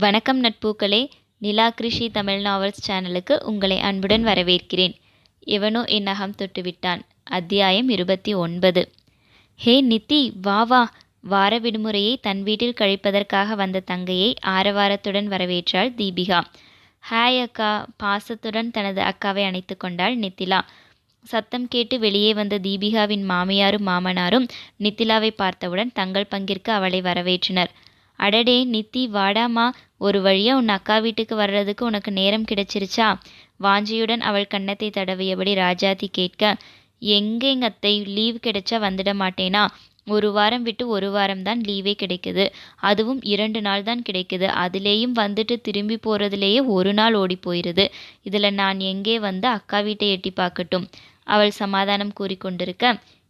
வணக்கம் நட்பூக்களே. நிலா கிருஷி தமிழ் நாவல்ஸ் சேனலுக்கு உங்களை அன்புடன் வரவேற்கிறேன். எவனோ என் அகம் தொட்டுவிட்டான். அத்தியாயம் இருபத்தி ஒன்பது. ஹே நித்தி வா வா. வார விடுமுறையை தன் வீட்டில் கழிப்பதற்காக வந்த தங்கையை ஆரவாரத்துடன் வரவேற்றாள் தீபிகா. ஹாய் அக்கா. பாசத்துடன் தனது அக்காவை அணைத்து கொண்டாள் நித்திலா. சத்தம் கேட்டு வெளியே வந்த தீபிகாவின் மாமியாரும் மாமனாரும் நித்திலாவை பார்த்தவுடன் தங்கள் பங்கிற்கு அவளை வரவேற்றனர். அடடே நித்தி வாடாமா. ஒரு வழியா உன் அக்கா வீட்டுக்கு வர்றதுக்கு உனக்கு நேரம் கிடைச்சிருச்சா? வாஞ்சியுடன் அவள் கன்னத்தை தடவியபடி ராஜாத்தி கேட்க எங்கேங்க அத்தை? லீவ் கிடைச்சா வந்துட மாட்டேனா? ஒரு வாரம் விட்டு ஒரு வாரம் தான் லீவே கிடைக்குது. அதுவும் இரண்டு நாள் தான் கிடைக்குது. அதுலேயும் வந்துட்டு திரும்பி போகிறதுலேயே ஒரு நாள் ஓடி போயிடுது இதில் நான் எங்கே வந்து அக்கா வீட்டை எட்டி பார்க்கட்டும். அவள் சமாதானம் கூறிக்கொண்டிருக்க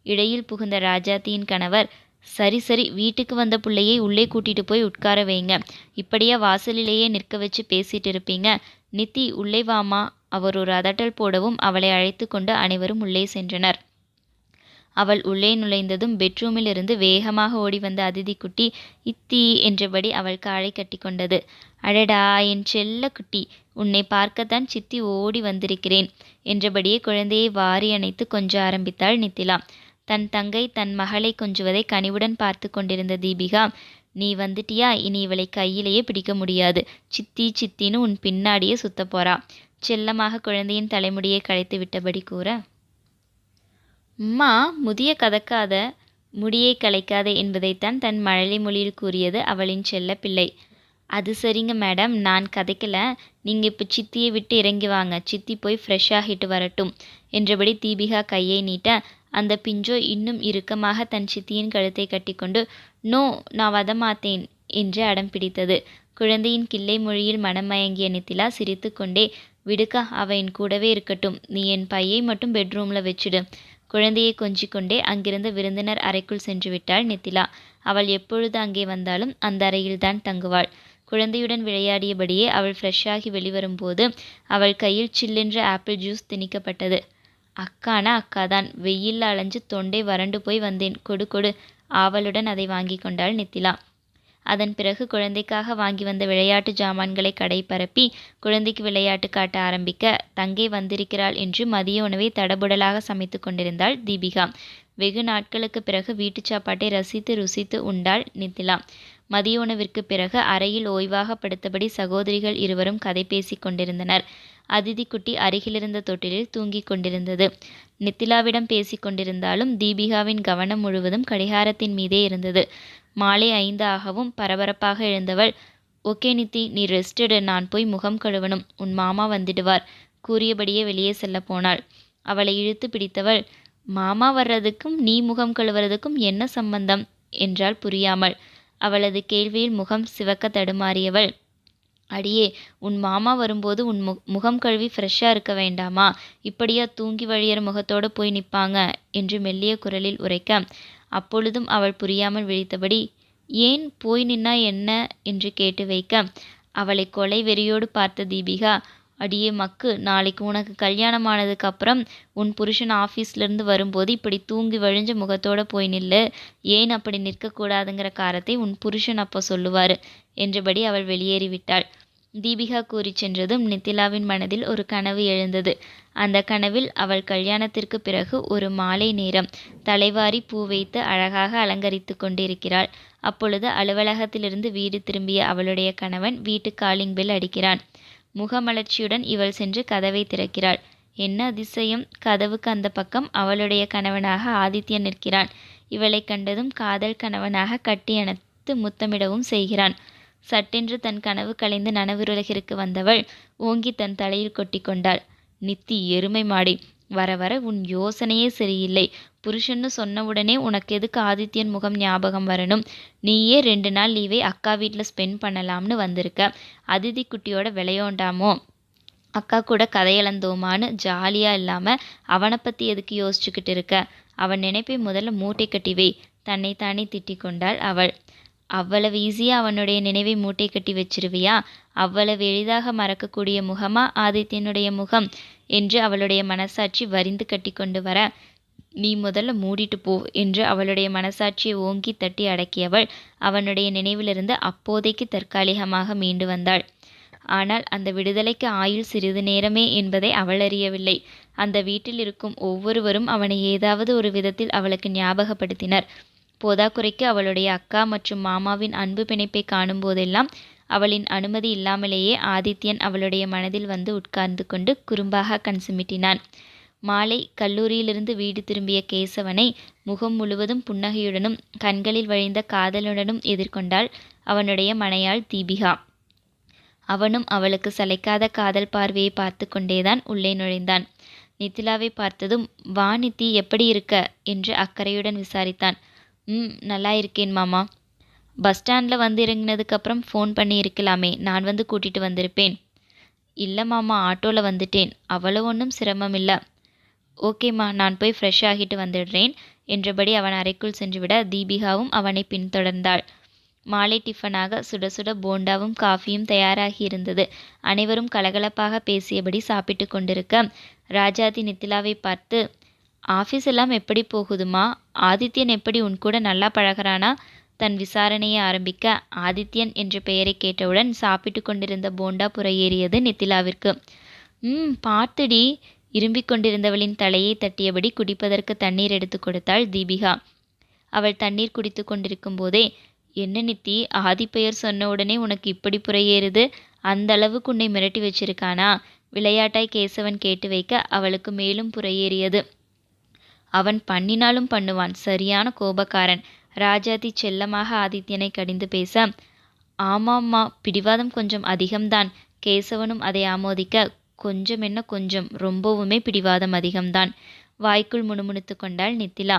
இடையில் புகுந்த ராஜாத்தியின் கணவர் சரி சரி வீட்டுக்கு வந்த பிள்ளையை உள்ளே கூட்டிட்டு போய் உட்கார வைங்க. இப்படியா வாசலிலேயே நிற்க வச்சு பேசிட்டு இருப்பீங்க. நித்தி உள்ளே வாமா. அவர் ஒரு அதட்டல் போடவும் அவளை அழைத்து கொண்டு அனைவரும் உள்ளே சென்றனர். அவள் உள்ளே நுழைந்ததும் பெட்ரூமிலிருந்து வேகமாக ஓடி வந்த அதிதி குட்டி இத்தி என்றபடி அவள் காலை கட்டி கொண்டது. அடடா என் செல்ல குட்டி உன்னை பார்க்கத்தான் சித்தி ஓடி வந்திருக்கிறேன் என்றபடியே குழந்தையை வாரி அணைத்து கொஞ்ச ஆரம்பித்தாள் நித்திலா. தன் தங்கை தன் மகளை கொஞ்சுவதை கனிவுடன் பார்த்து கொண்டிருந்த தீபிகா நீ வந்துட்டியா? இனி இவளை கையிலேயே பிடிக்க முடியாது. சித்தி சித்தின்னு உன் பின்னாடியே சுத்த போறா. செல்லமாக குழந்தையின் தலைமுடியை களைத்து விட்டபடி கூற அம்மா முதிய கதக்காத முடியை கலைக்காத என்பதைத்தான் தன் மழலை மொழியில் கூறியது அவளின் செல்ல பிள்ளை. அது சரிங்க மேடம். நான் கதைக்கல. நீங்கள் இப்போ சித்தியை விட்டு இறங்கி வாங்க. சித்தி போய் ஃப்ரெஷ் ஆகிட்டு வரட்டும் என்றபடி தீபிகா கையை நீட்ட அந்த பிஞ்சோ இன்னும் இறுக்கமாக தன் சித்தியின் கழுத்தை கட்டிக்கொண்டு நோ நான் வதமாத்தேன் என்று அடம் பிடித்தது. குழந்தையின் கிள்ளை மொழியில் மனமயங்கிய நித்திலா சிரித்து கொண்டே விடுக்கா அவ என் கூடவே இருக்கட்டும். நீ என் பையை மட்டும் பெட்ரூமில் வச்சுடு குழந்தையை கொஞ்சிக்கொண்டே அங்கிருந்த விருந்தினர் அறைக்குள் சென்று விட்டாள் நித்திலா. அவள் எப்பொழுது அங்கே வந்தாலும் அந்த அறையில்தான் தங்குவாள். குழந்தையுடன் விளையாடியபடியே அவள் ஃப்ரெஷ்ஷாகி வெளிவரும்போது அவள் கையில் சில்லென்று ஆப்பிள் ஜூஸ் திணிக்கப்பட்டது. அக்கானா அக்காதான். வெயில்ல அலைஞ்சு தொண்டை வறண்டு போய் வந்தேன். கொடு கொடு. ஆவலுடன் அதை வாங்கி கொண்டாள் நித்திலா. அதன் பிறகு குழந்தைக்காக வாங்கி வந்த விளையாட்டு ஜாமான்களை கடை பரப்பி குழந்தைக்கு விளையாட்டு காட்ட ஆரம்பிக்க தங்கை வந்திருக்கிறாள் என்று மதிய உணவை தடபுடலாக சமைத்து கொண்டிருந்தாள் தீபிகா. வெகு நாட்களுக்கு பிறகு வீட்டு சாப்பாட்டை ரசித்து ருசித்து உண்டாள் நித்திலா. மதிய உணவிற்கு பிறகு அறையில் ஓய்வாக படுத்தபடி சகோதரிகள் இருவரும் கதை பேசிக் கொண்டிருந்தனர். அதிதி குட்டி அருகிலிருந்த தொட்டிலில் தூங்கிக் கொண்டிருந்தது. நித்திலாவிடம் பேசிக் கொண்டிருந்தாலும் தீபிகாவின் கவனம் முழுவதும் கடிகாரத்தின் மீதே இருந்தது. மாலை ஐந்து ஆகவும் பரபரப்பாக எழுந்தவள் ஓகே நித்தி நீ ரெஸ்டடு நான் போய் முகம் கழுவணும். உன் மாமா வந்துடுவார் கூறியபடியே வெளியே செல்ல போனாள். அவளை இழுத்து பிடித்தவள் மாமா வர்றதுக்கும் நீ முகம் கழுவுறதுக்கும் என்ன சம்பந்தம்? என்றால் புரியாமல். அவளது கேள்வியில் முகம் சிவக்க தடுமாறியவள். அடியே உன் மாமா வரும்போது உன் மு முகம் கழுவி ஃப்ரெஷ்ஷாக இருக்க வேண்டாமா? இப்படியா தூங்கி வழியற முகத்தோடு போய் நிற்பாங்க என்று மெல்லிய குரலில் உரைக்க. அப்பொழுதும் அவள் புரியாமல் விழித்தபடி ஏன் போய் நின்னா என்ன? என்று கேட்டு வைக்க. அவளை கொலை வெறியோடு பார்த்த தீபிகா அடியே மக்கு நாளைக்கு உனக்கு கல்யாணமானதுக்கு அப்புறம் உன் புருஷன் ஆஃபீஸ்லேருந்து வரும்போது இப்படி தூங்கி வழிஞ்ச முகத்தோட போய் நில்லு. ஏன் அப்படி நிற்கக்கூடாதுங்கிற காரத்தை உன் புருஷன் அப்போ சொல்லுவார் என்றபடி அவள் வெளியேறிவிட்டாள். தீபிகா கூறி சென்றதும் நித்திலாவின் மனதில் ஒரு கனவு எழுந்தது. அந்த கனவில் அவள் கல்யாணத்திற்கு பிறகு ஒரு மாலை நேரம் தலைவாரி பூ வைத்து அழகாக அலங்கரித்து கொண்டிருக்கிறாள். அப்பொழுது அலுவலகத்திலிருந்து வீடு திரும்பிய அவளுடைய கணவன் வீட்டு காலிங் பெல் அடிக்கிறான். முகமலர்ச்சியுடன் இவள் சென்று கதவை திறக்கிறாள். என்ன அதிசயம்? கதவுக்கு அந்த பக்கம் அவளுடைய கணவனாக ஆதித்யன் நிற்கிறான். இவளை கண்டதும் காதல் கணவனாக கட்டி அணைத்து முத்தமிடவும் செய்கிறான். சட்டென்று தன் கனவு கலைந்து நனவுருலகிற்கு வந்தவள் ஓங்கி தன் தலையில் கொட்டி கொண்டாள். நித்தி எருமை மாடி. வர வர உன் யோசனையே சரியில்லை. புருஷன்னு சொன்ன உடனே உனக்கு எதுக்கு ஆதித்யன் முகம் ஞாபகம் வரணும்? நீயே ரெண்டு நாள் லீவை அக்கா வீட்டில் ஸ்பெண்ட் பண்ணலாம்னு வந்திருக்க. அதிதி குட்டியோட விளையோண்டாமோ? அக்கா கூட கதையளந்தோமான்னு ஜாலியாக இல்லாமல் அவனை பற்றி எதுக்கு யோசிச்சுக்கிட்டு இருக்க? அவன் நினைப்பை முதல்ல மூட்டை கட்டி வை. தன்னைத்தானே திட்டிக் கொண்டாள் அவள். அவ்வளவு ஈஸியாக அவனுடைய நினைவை மூட்டை கட்டி வச்சிருவியா? அவ்வளவு எளிதாக மறக்கக்கூடிய முகமா ஆதித்யனுடைய முகம்? என்று அவளுடைய மனசாட்சி வரிந்து கட்டி கொண்டு வர நீ முதல்ல மூடிட்டு போ என்று அவளுடைய மனசாட்சியை ஓங்கி தட்டி அடக்கியவள் அவனுடைய நினைவிலிருந்து அப்போதைக்கு தற்காலிகமாக மீண்டு வந்தாள். ஆனால் அந்த விடுதலைக்கு ஆயுள் சிறிது நேரமே என்பதை அவள் அறியவில்லை. அந்த வீட்டில் இருக்கும் ஒவ்வொருவரும் அவனை ஏதாவது ஒரு விதத்தில் அவளுக்கு ஞாபகப்படுத்தினர். போதாக்குறைக்கு அவளுடைய அக்கா மற்றும் மாமாவின் அன்பு பிணைப்பை காணும் போதெல்லாம் அவளின் அனுமதி இல்லாமலேயே ஆதித்யன் அவளுடைய மனதில் வந்து உட்கார்ந்து கொண்டு குறும்பாக கண் சிமிட்டினான். மாலை கல்லூரியிலிருந்து வீடு திரும்பிய கேசவனை முகம் முழுவதும் புன்னகையுடனும் கண்களில் வழிந்த காதலுடனும் எதிர்கொண்டாள் அவனுடைய மனையாள் தீபிகா. அவனும் அவளுக்கு சளைக்காத காதல் பார்வையை பார்த்து கொண்டேதான் உள்ளே நுழைந்தான். நித்திலாவை பார்த்ததும் வா நித்தி எப்படி இருக்க? என்று அக்கறையுடன் விசாரித்தான். ம் நல்லா இருக்கேன் மாமா. பஸ் ஸ்டாண்டில் வந்து இறங்கினதுக்கப்புறம் ஃபோன் பண்ணி இருக்கலாமே நான் வந்து கூட்டிகிட்டு வந்திருப்பேன். இல்லை மாமா ஆட்டோவில் வந்துட்டேன். அவ்வளோ ஒன்றும் சிரமம் இல்லை. ஓகேம்மா நான் போய் ஃப்ரெஷ் ஆகிட்டு வந்துடுறேன் என்றபடி அவன் அறைக்குள் சென்றுவிட தீபிகாவும் அவனை பின்தொடர்ந்தாள். மாலை டிஃபனாக சுட சுட போண்டாவும் காஃபியும் தயாராகி இருந்தது. அனைவரும் கலகலப்பாக பேசியபடி சாப்பிட்டு கொண்டிருக்க ராஜாதி நித்திலாவை பார்த்து ஆஃபீஸ் எல்லாம் எப்படி போகுதுமா? ஆதித்யன் எப்படி உன் கூட நல்லா பழகிறானா? தன் விசாரணையை ஆரம்பிக்க ஆதித்யன் என்ற பெயரை கேட்டவுடன் சாப்பிட்டு கொண்டிருந்த போண்டா புறையேறியது நித்திலாவிற்கு. ம் பார்த்துடி இரும்பிக் கொண்டிருந்தவளின் தலையை தட்டியபடி குடிப்பதற்கு தண்ணீர் எடுத்து கொடுத்தாள் தீபிகா. அவள் தண்ணீர் குடித்து கொண்டிருக்கும் போதே என்ன நித்தி ஆதி பெயர் சொன்ன உடனே உனக்கு இப்படி புறையேறுது அந்த அளவுக்கு உன்னை மிரட்டி வச்சிருக்கானா விளையாட்டாய் கேசவன் கேட்டு வைக்க அவளுக்கு மேலும் புறையேறியது அவன் பண்ணினாலும் பண்ணுவான் சரியான கோபக்காரன். ராஜாதி செல்லமாக ஆதித்யனை கடிந்து பேச ஆமாம்மா பிடிவாதம் கொஞ்சம் அதிகம்தான். கேசவனும் அதை ஆமோதிக்க கொஞ்சம் என்ன கொஞ்சம் ரொம்பவுமே பிடிவாதம் அதிகம்தான். வாய்க்குள் முணுமுணுத்து கொண்டாள் நித்திலா.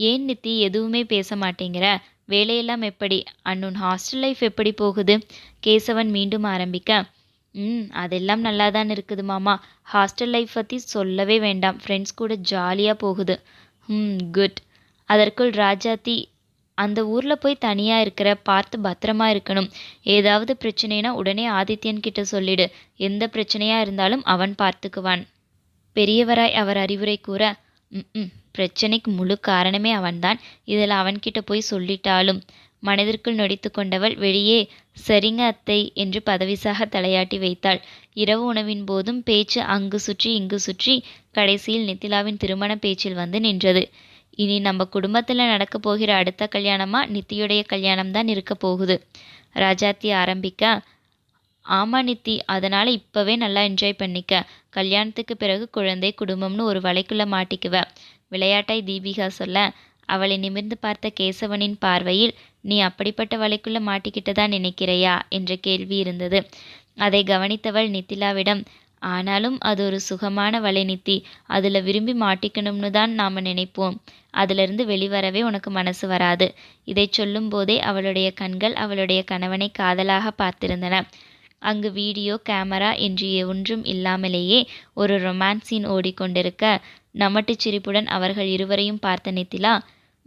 ஏன் நித்தி எதுவுமே பேச மாட்டேங்கிற? வேலையெல்லாம் எப்படி? அண்ணன் ஹாஸ்டல் லைஃப் எப்படி போகுது? கேசவன் மீண்டும் ஆரம்பிக்க. ம் அதெல்லாம் நல்லா தான் இருக்குது மாமா. ஹாஸ்டல் லைஃப் பற்றி சொல்லவே வேண்டாம். ஃப்ரெண்ட்ஸ் கூட ஜாலியாக போகுது. ம் குட் அதற்குள் ராஜாத்தி அந்த ஊரில் போய் தனியாக இருக்கிற பார்த்து பத்திரமா இருக்கணும். ஏதாவது பிரச்சனைனா உடனே ஆதித்யன் கிட்ட சொல்லிடு. எந்த பிரச்சனையாக இருந்தாலும் அவன் பார்த்துக்குவான். பெரியவராய் அவர் அறிவுரை கூற ம் பிரச்சனைக்கு முழு காரணமே அவன்தான். இதில் அவன்கிட்ட போய் சொல்லிட்டாலும். மனதிற்குள் நொடித்து கொண்டவள் வெளியே சரிங்க அத்தை என்று பதவிசாக தலையாட்டி வைத்தாள். இரவு உணவின் போதும் பேச்சு அங்கு சுற்றி இங்கு சுற்றி கடைசியில் நித்திலாவின் திருமண பேச்சில் வந்து நின்றது. இனி நம்ம குடும்பத்தில் நடக்க போகிற அடுத்த கல்யாணமாக நித்தியுடைய கல்யாணம் தான் இருக்க போகுது. ராஜாத்தி ஆரம்பிக்க ஆமாம் நித்தி அதனால் இப்போவே நல்லா என்ஜாய் பண்ணிக்க. கல்யாணத்துக்கு பிறகு குழந்தை குடும்பம்னு ஒரு வலைக்குள்ளே மாட்டிக்குவ. விளையாட்டாய் தீபிகா சொல்ல அவளை நிமிர்ந்து பார்த்த கேசவனின் பார்வையில் நீ அப்படிப்பட்ட வலைக்குள்ளே மாட்டிக்கிட்டதா நினைக்கிறையா? என்ற கேள்வி இருந்தது. அதை கவனித்தவள் நித்திலாவிடம் ஆனாலும் அது ஒரு சுகமான வலைநித்தி. அதில் விரும்பி மாட்டிக்கணும்னு தான் நாம் நினைப்போம். அதிலிருந்து வெளிவரவே உனக்கு மனசு வராது. இதை சொல்லும் போதே அவளுடைய கண்கள் அவளுடைய கணவனை காதலாக பார்த்திருந்தன. அங்கு வீடியோ கேமரா என்று ஒன்றும் இல்லாமலேயே ஒரு ரொமான்ஸின் ஓடிக்கொண்டிருக்க நமட்டுச் சிரிப்புடன் அவர்கள் இருவரையும் பார்த்த நித்திலா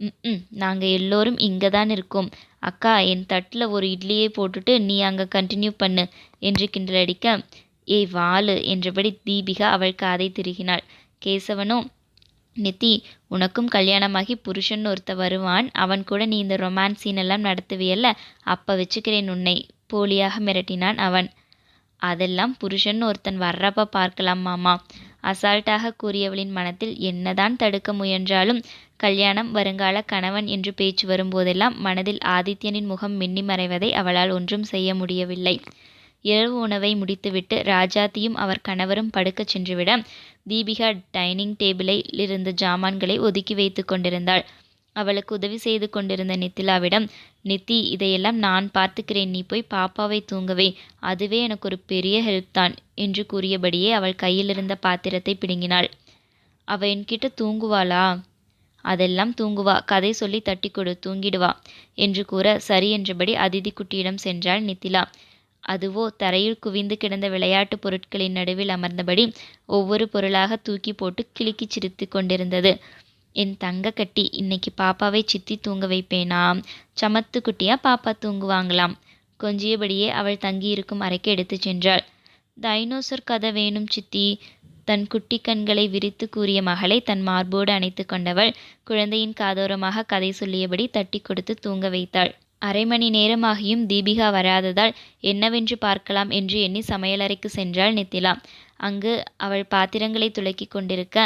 ம் நாங்கள் எல்லோரும் இங்கே தான் இருக்கோம். அக்கா என் தட்டில் ஒரு இட்லியை போட்டுட்டு நீ அங்கே கண்டினியூ பண்ணு என்று கிண்டலடிக்க ஏய் வாலு என்றபடி தீபிகா அவள் காதை திருகினாள். கேசவனோ நித்தி உனக்கும் கல்யாணமாகி புருஷன் ஒருத்த வருவான். அவன் கூட நீ இந்த ரொமான்ஸ் சீன் எல்லாம் நடத்துவியல்ல? அப்போ வச்சுக்கிறேன் உன்னை. போலியாக மிரட்டினான் அவன். அதெல்லாம் புருஷன் ஒருத்தன் வர்றப்ப பார்க்கலாம் மாமா. அசால்ட்டாக கூறியவளின் மனத்தில் என்னதான் தடுக்க முயன்றாலும் கல்யாணம் வருங்கால கணவன் என்று பேச்சு வரும்போதெல்லாம் மனதில் ஆதித்யனின் முகம் மின்னி மறைவதை அவளால் ஒன்றும் செய்ய முடியவில்லை. இரவு உணவை முடித்துவிட்டு ராஜாத்தியும் அவர் கணவரும் படுக்கச் சென்றுவிட தீபிகா டைனிங் டேபிளில் இருந்த ஜாமான்களை ஒதுக்கி வைத்து கொண்டிருந்தாள். அவளுக்கு உதவி செய்து கொண்டிருந்த நித்திலாவிடம் நித்தி இதையெல்லாம் நான் பார்த்துக்கிறேன். நீ போய் பாப்பாவை தூங்கவே. அதுவே எனக்கு ஒரு பெரிய ஹெல்ப் தான் என்று கூறியபடியே அவள் கையிலிருந்த பாத்திரத்தை பிடுங்கினாள். அவ என்கிட்ட தூங்குவாளா? அதெல்லாம் தூங்குவா. கதை சொல்லி தட்டி கொடு. தூங்கிடுவா என்று கூற சரி என்றபடி அதிதி குட்டியிடம் சென்றாள் நித்திலா. அதுவோ தரையில் குவிந்து கிடந்த விளையாட்டு பொருட்களின் நடுவில் அமர்ந்தபடி ஒவ்வொரு பொருளாக தூக்கி போட்டு கிளிக்கி சிரித்து கொண்டிருந்தது. என் தங்க கட்டி இன்னைக்கு பாப்பாவை சித்தி தூங்க வைப்பேனாம் சமத்து குட்டியா பாப்பா தூங்குவாங்களாம். கொஞ்சியபடியே அவள் தங்கியிருக்கும் அறைக்கு எடுத்துச் சென்றாள். டைனோசர் கதை வேணும் சித்தி. தன் குட்டி கண்களை விரித்து கூறிய மகளை தன் மார்போடு அணைத்து கொண்டவள் குழந்தையின் காதோரமாக கதை சொல்லியபடி தட்டி கொடுத்து தூங்க வைத்தாள். அரை மணி நேரமாகியும் தீபிகா வராததால் என்னவென்று பார்க்கலாம் என்று எண்ணி சமையலறைக்கு சென்றாள் நித்திலா. அங்கு அவள் பாத்திரங்களை துலக்கிக் கொண்டிருக்க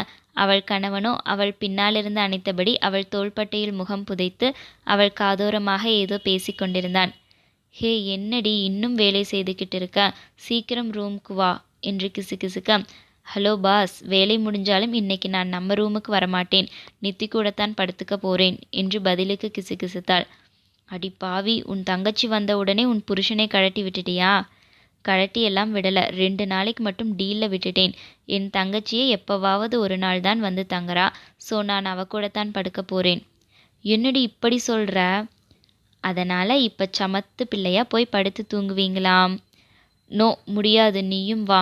அவள் கணவனோ அவள் பின்னாலிருந்து அணைத்தபடி அவள் தோள்பட்டையில் முகம் புதைத்து அவள் காதோரமாக ஏதோ பேசிக் கொண்டிருந்தான். ஹே என்னடி இன்னும் வேலை செய்துக்கிட்டு இருக்க? சீக்கிரம் ரூம்க்கு வா என்று கிசுகிசுக்க. ஹலோ பாஸ் வேலை முடிஞ்சாலும் இன்னைக்கு நான் நம்ம ரூமுக்கு வரமாட்டேன். நித்தி கூடத்தான் படுத்துக்க போறேன் என்று பதிலுக்கு கிசுகிசுத்தாள். அடி பாவி உன் தங்கச்சி வந்த உடனே உன் புருஷனை கழட்டி விட்டுட்டியா? கழட்டி எல்லாம் விடலை. ரெண்டு நாளைக்கு மட்டும் டீலில் விட்டுட்டேன். என் தங்கச்சியே எப்போவாவது ஒரு நாள் தான் வந்து தங்குறா. ஸோ நான் அவ கூட தான் படுக்க போகிறேன் என்னடி இப்படி சொல்கிற அதனால் இப்போ சமத்து பிள்ளையா போய் படுத்து தூங்குவீங்களாம். நோ முடியாது. நீயும் வா.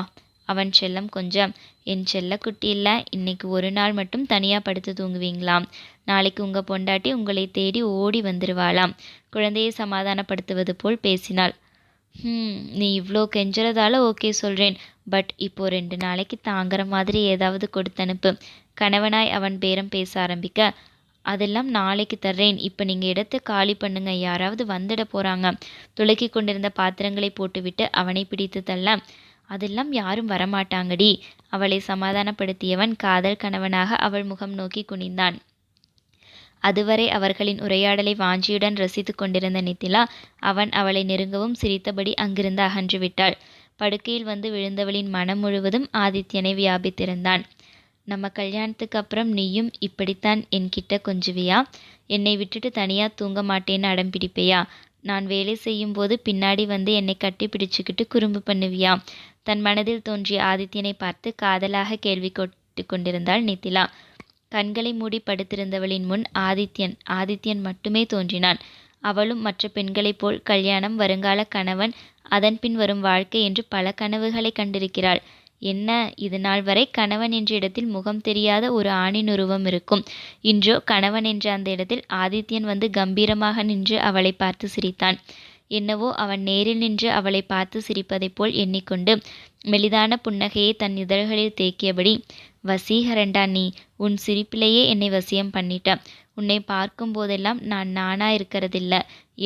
அவன் செல்லம் கொஞ்சம். என் செல்லக்குட்டி இல்லை இன்னைக்கு ஒரு நாள் மட்டும் தனியாக படுத்து தூங்குவீங்களாம். நாளைக்கு உங்கள் பொண்டாட்டி உங்களை தேடி ஓடி வந்துடுவாளாம் குழந்தையை சமாதானப்படுத்துவது போல் பேசினாள். ம் நீ இவ்வளோ கெஞ்சுறதால ஓகே சொல்கிறேன் பட் இப்போ ரெண்டு நாளைக்கு தாங்குற மாதிரி ஏதாவது கொடுத்தனுப்பு. கணவனாய் அவன் பேரம் பேச ஆரம்பிக்க அதெல்லாம் நாளைக்கு தர்றேன். இப்போ நீங்கள் இடத்த காலி பண்ணுங்க. யாராவது வந்துட போகிறாங்க துளக்கி கொண்டிருந்த பாத்திரங்களை போட்டுவிட்டு அவனை பிடித்து தள்ள அதெல்லாம் யாரும் வரமாட்டாங்கடி. அவளை சமாதானப்படுத்தியவன் காதல் கணவனாக அவள் முகம் நோக்கி குனிந்தான். அதுவரை அவர்களின் உரையாடலை வாஞ்சியுடன் ரசித்து கொண்டிருந்த நித்திலா அவன் அவளை நெருங்கவும் சிரித்தபடி அங்கிருந்து அகன்று விட்டாள் படுக்கையில் வந்து விழுந்தவளின் மனம் முழுவதும் ஆதித்யனை வியாபித்திருந்தான். நம்ம கல்யாணத்துக்கு அப்புறம் நீயும் இப்படித்தான் என்கிட்ட கொஞ்சுவியா? என்னை விட்டுட்டு தனியா தூங்க மாட்டேன்னு அடம் பிடிப்பையா? நான் வேலை செய்யும் போது பின்னாடி வந்து என்னை கட்டி பிடிச்சுக்கிட்டு குறும்பு பண்ணுவியா? தன் மனதில் தோன்றிய ஆதித்யனை பார்த்து காதலாக கேள்வி கொட்டு கொண்டிருந்தாள் நித்திலா. கண்களை மூடி படுத்திருந்தவளின் முன் ஆதித்யன் ஆதித்யன் மட்டுமே தோன்றினான். அவளும் மற்ற பெண்களைப் போல் கல்யாணம் வருங்கால கணவன் அதன் பின் வரும் வாழ்க்கை என்று பல கனவுகளை கண்டிருக்கிறாள். என்ன? இது நாள் வரை கணவன் என்ற இடத்தில் முகம் தெரியாத ஒரு ஆணின் உருவம் இருக்கும். இன்றோ கணவன் என்ற அந்த இடத்தில் ஆதித்யன் வந்து கம்பீரமாக நின்று அவளை பார்த்து சிரித்தான். என்னவோ அவன் நேரில் நின்று அவளை பார்த்து சிரிப்பதைப் போல் எண்ணிக்கொண்டு மெலிதான புன்னகையை தன் இதழ்களில் தேக்கியபடி வசீகரண்டா நீ உன் சிரிப்பிலேயே என்னை வசியம் பண்ணிட்ட. உன்னை பார்க்கும் போதெல்லாம் நான் நானா இருக்கிறதில்ல.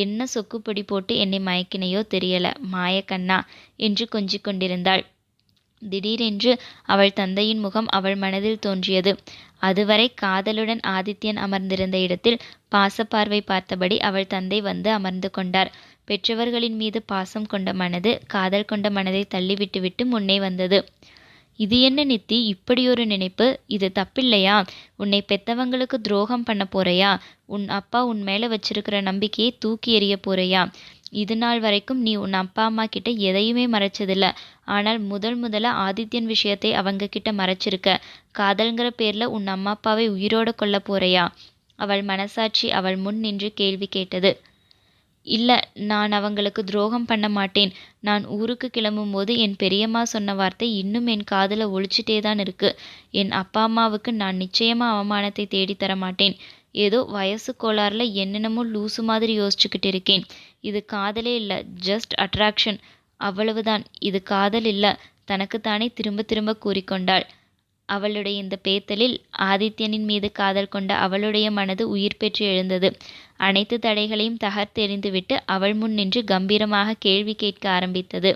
என்ன சொக்குப்பொடி போட்டு என்னை மயக்கினையோ தெரியல. மாயக்கண்ணா என்று கொஞ்சிக் கொண்டிருந்தாள். திடீரென்று அவள் தந்தையின் முகம் அவள் மனதில் தோன்றியது. அதுவரை காதலுடன் ஆதித்யன் அமர்ந்திருந்த இடத்தில் பாசப்பார்வை பார்த்தபடி அவள் தந்தை வந்து அமர்ந்து கொண்டார். பெற்றவர்களின் மீது பாசம் கொண்ட மனது காதல் கொண்ட மனதை தள்ளிவிட்டுவிட்டு முன்னே வந்தது. இது என்ன நித்தி? இப்படியொரு நினைப்பு? இது தப்பில்லையா? உன்னை பெத்தவங்களுக்கு துரோகம் பண்ண போறையா? உன் அப்பா உன் மேல வச்சிருக்கிற நம்பிக்கையை தூக்கி எறிய போறையா? இது நாள் வரைக்கும் நீ உன் அப்பா அம்மா கிட்ட எதையுமே மறைச்சதில்ல. ஆனால் முதல் முதல்ல ஆதித்யன் விஷயத்தை அவங்க கிட்ட மறைச்சிருக்க. காதல்ங்கிற பேர்ல உன் அம்மா அப்பாவை உயிரோட கொல்ல போறையா? அவள் மனசாட்சி அவள் முன் நின்று கேள்வி கேட்டது. இல்லை நான் அவங்களுக்கு துரோகம் பண்ண மாட்டேன். நான் ஊருக்கு கிளம்பும்போது என் பெரியம்மா சொன்ன வார்த்தை இன்னும் என் காதில் ஒழிச்சிட்டே தான் இருக்கு. என் அப்பா அம்மாவுக்கு நான் நிச்சயமா அவமானத்தை தேடித்தர மாட்டேன் ஏதோ வயசு கோளாறில் என்னென்னமோ லூசு மாதிரி யோசிச்சுக்கிட்டு இருக்கேன். இது காதலே இல்லை ஜஸ்ட் அட்ராக்ஷன் அவ்வளவுதான். இது காதல் இல்லை. தனக்குத்தானே திரும்ப திரும்ப கூறிக்கொண்டாள். அவளுடைய இந்த பேத்தலில் ஆதித்யனின் மீது காதல் கொண்ட அவளுடைய மனது உயிர் பெற்று எழுந்தது. அனைத்து தடைகளையும் தகர்த்தெறிந்துவிட்டு அவள் முன் நின்று கம்பீரமாக கேள்வி கேட்க ஆரம்பித்தது.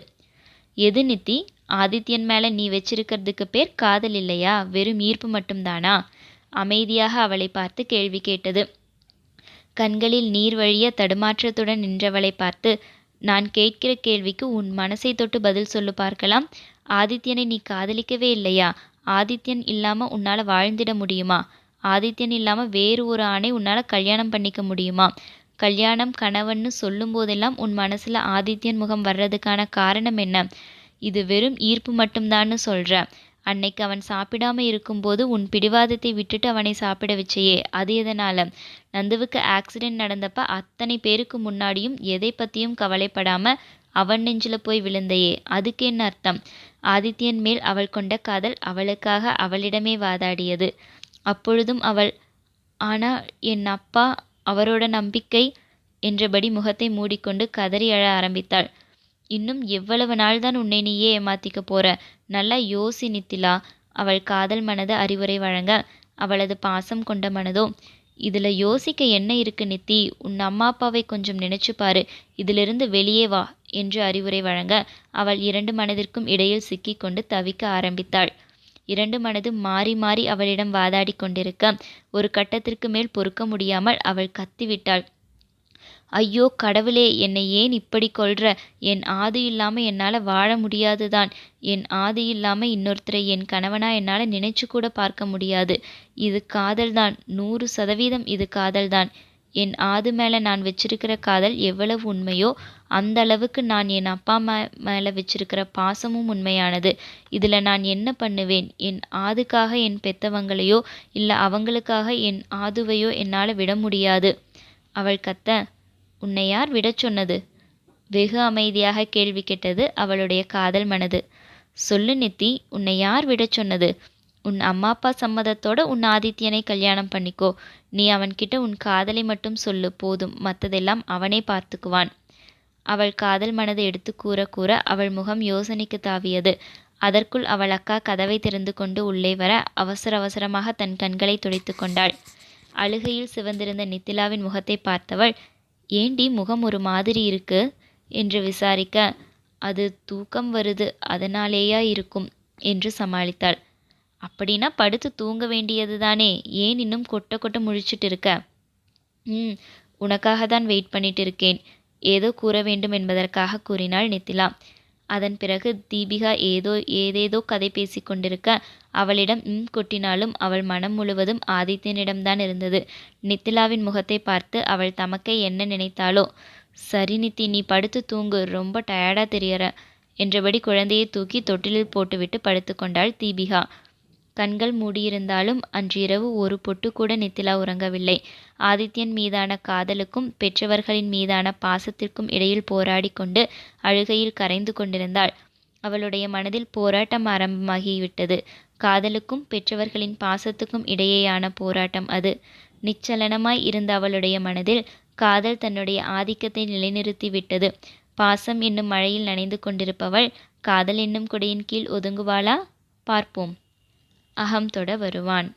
எது நித்தி? ஆதித்யன் மேலே நீ வச்சிருக்கிறதுக்கு பேர் காதல் இல்லையா? வெறும் ஈர்ப்பு மட்டும்தானா? அமைதியாக அவளை பார்த்து கேள்வி கேட்டது. கண்களில் நீர் வழிய தடுமாற்றத்துடன் நின்றவளை பார்த்து நான் கேட்கிற கேள்விக்கு உன் மனசை தொட்டு பதில் சொல்லு பார்க்கலாம். ஆதித்யனை நீ காதலிக்கவே இல்லையா? ஆதித்யன் இல்லாம உன்னால வாழ்ந்திட முடியுமா? ஆதித்யன் இல்லாம வேறு ஒரு ஆணை உன்னால கல்யாணம் பண்ணிக்க முடியுமா? கல்யாணம் கணவன்னு சொல்லும் போதெல்லாம் உன் மனசுல ஆதித்யன் முகம் வர்றதுக்கான காரணம் என்ன? இது வெறும் ஈர்ப்பு மட்டும்தான்னு சொல்ற. அன்னைக்கு அவன் சாப்பிடாம இருக்கும்போது உன் பிடிவாதத்தை விட்டுட்டு அவனை சாப்பிட வச்சையே. அது எதனால? நந்துவுக்கு ஆக்சிடென்ட் நடந்தப்ப அத்தனை பேருக்கு முன்னாடியும் எதை பத்தியும் கவலைப்படாம அவன் நெஞ்சில போய் விழுந்தையே. அதுக்கு என்ன அர்த்தம்? ஆதித்யன் மேல் அவள் கொண்ட காதல் அவளுக்காக அவளிடமே வாதாடியது. அப்பொழுதும் அவள் ஆனா என் அப்பா அவரோட நம்பிக்கை என்றபடி முகத்தை மூடிக்கொண்டு கதறி அழ ஆரம்பித்தாள். இன்னும் எவ்வளவு நாள் தான் உன்னை நீயே ஏமாத்திக்க போற? நல்லா யோசி நித்திலா. அவள் காதல் மனது அறிவுரை வழங்க அவளது பாசம் கொண்ட மனதோ? இதுல யோசிக்க என்ன இருக்கு நித்தி? உன் அம்மா அப்பாவை கொஞ்சம் நினைச்சு பாரு. இதிலிருந்து வெளியே வா என்று அறிவுரை வழங்க அவள் இரண்டு மனதிற்கும் இடையில் சிக்கிக்கொண்டு தவிக்க ஆரம்பித்தாள். இரண்டு மனது மாறி மாறி அவளிடம் வாதாடி கொண்டிருக்க ஒரு கட்டத்திற்கு மேல் பொறுக்க முடியாமல் அவள் கத்திவிட்டாள். ஐயோ கடவுளே என்னை ஏன் இப்படி கொல்ற? என் ஆது இல்லாமல் என்னால் வாழ முடியாதுதான். என் ஆது இல்லாமல் இன்னொருத்தரை என் கணவனா என்னால் நினைச்சு கூட பார்க்க முடியாது. இது காதல்தான். நூறு சதவீதம் இது காதல்தான். என் ஆது மேலே நான் வச்சிருக்கிற காதல் எவ்வளவு உண்மையோ அந்த அளவுக்கு நான் என் அப்பா அம்மா மேலே வச்சிருக்கிற பாசமும் உண்மையானது. இதில் நான் என்ன பண்ணுவேன்? என் ஆதுக்காக என் பெத்தவங்களையோ இல்லை அவங்களுக்காக என் ஆதுவையோ என்னால் விட முடியாது. அவள் கத்த உன்னை யார் விடச் சொன்னது? வெகு அமைதியாக கேள்வி கேட்டது அவளுடைய காதல் மனது. சொல்லு நித்தி உன்னை யார் விடச் சொன்னது? உன் அம்மா அப்பா சம்மதத்தோட உன் ஆதித்யனை கல்யாணம் பண்ணிக்கோ. நீ அவன்கிட்ட உன் காதலை மட்டும் சொல்லு போதும். மற்றதெல்லாம் அவனே பார்த்துக்குவான். அவள் காதல் மனதை எடுத்து கூற கூற அவள் முகம் யோசனைக்கு தாவியது. அதற்குள் அவள் அக்கா கதவை திறந்து கொண்டு உள்ளே வர அவசர அவசரமாக தன் கண்களை துடைத்து கொண்டாள். அழுகையில் சிவந்திருந்த நித்திலாவின் முகத்தை பார்த்தவள் ஏண்டி முகம் ஒரு மாதிரி இருக்கு? என்று விசாரிக்க அது தூக்கம் வருது அதனாலேயா இருக்கும் என்று சமாளித்தாள். அப்படின்னா படுத்து தூங்க வேண்டியது தானே ஏன் இன்னும் கொட்ட கொட்ட முழிச்சிட்டு இருக்க? ம் உனக்காக தான் வெயிட் பண்ணிட்டு இருக்கேன். ஏதோ கூற வேண்டும் என்பதற்காக கூறினாள் நித்திலா. அதன் பிறகு தீபிகா ஏதோ ஏதேதோ கதை பேசி கொண்டிருக்க அவளிடம் ம் கொட்டினாலும் அவள் மனம் முழுவதும் ஆதித்யனிடம்தான் இருந்தது. நித்திலாவின் முகத்தை பார்த்து அவள் தமக்கை என்ன நினைத்தாளோ சரி நித்தி நீ படுத்து தூங்கு ரொம்ப டயர்டா தெரியற என்றபடி குழந்தையை தூக்கி தொட்டிலில் போட்டுவிட்டு படுத்துக்கொண்டாள் தீபிகா. கண்கள் மூடியிருந்தாலும் அன்றிரவு ஒரு பொட்டு கூட நித்திலா உறங்கவில்லை. ஆதித்யன் மீதான காதலுக்கும் பெற்றவர்களின் மீதான பாசத்திற்கும் இடையில் போராடி கொண்டு அழுகையில் கரைந்து கொண்டிருந்தாள். அவளுடைய மனதில் போராட்டம் ஆரம்பமாகிவிட்டது. காதலுக்கும் பெற்றவர்களின் பாசத்துக்கும் இடையேயான போராட்டம் அது. நிச்சலனமாய் இருந்த அவளுடைய மனதில் காதல் தன்னுடைய ஆதிக்கத்தை நிலைநிறுத்தி விட்டது பாசம் என்னும் மழையில் நனைந்து கொண்டிருப்பவள் காதல் என்னும் குடையின் கீழ் ஒதுங்குவாளா? பார்ப்போம். அகம் தொட வருவான்.